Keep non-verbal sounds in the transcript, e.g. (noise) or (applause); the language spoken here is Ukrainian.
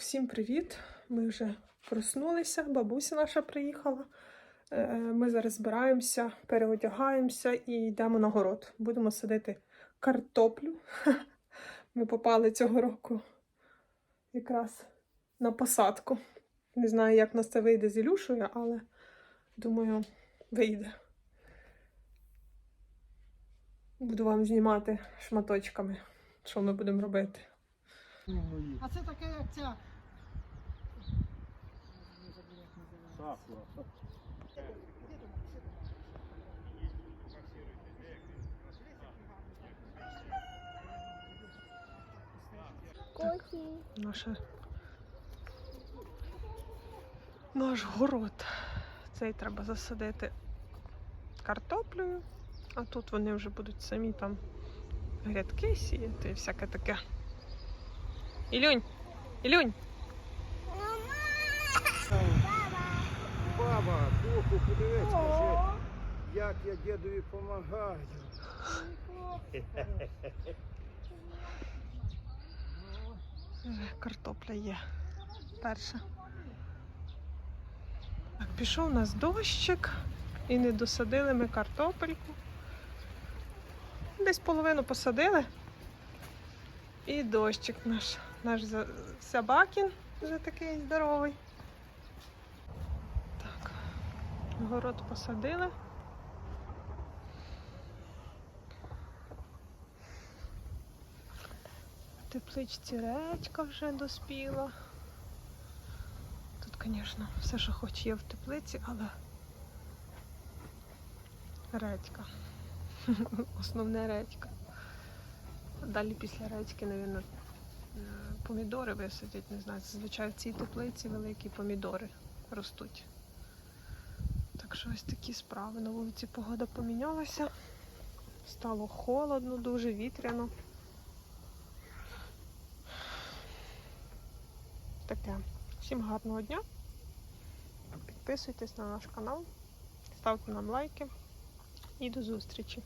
Всім привіт! Ми вже проснулися, бабуся наша приїхала. Е, Ми зараз збираємося, переодягаємося і йдемо на город. Будемо садити картоплю. (laughs) Ми попали цього року якраз на посадку. Не знаю, як нас це вийде з Ілюшею, але думаю, вийде. Буду вам знімати шматочками, що ми будемо робити. А це таке, як ця. Сакура. Наша... Наш город. Цей треба засадити картоплею, а тут вони вже будуть самі там грядки сіяти і всяке таке. Ілюнь! Ілюнь! Баба, духу, подивись, скажи, як я дідові допомагаю. Вже Картопля є. Перша. Так, пішов у нас дощик і не досадили ми картопельку. Десь половину посадили. І дощик наш. Наш Сябакін вже такий здоровий. Так, город посадили. В тепличці речка вже доспіла. Тут, звісно, все, що хоч є в теплиці, але редька. (laughs) Основне редька. Далі після редьки, мабуть, помідори висадять. Не знаю, зазвичай в цій теплиці великі помідори ростуть. Так що ось такі справи. На вулиці погода помінялася. Стало холодно, дуже вітряно. Таке. Всім гарного дня. Підписуйтесь на наш канал, ставте нам лайки і до зустрічі.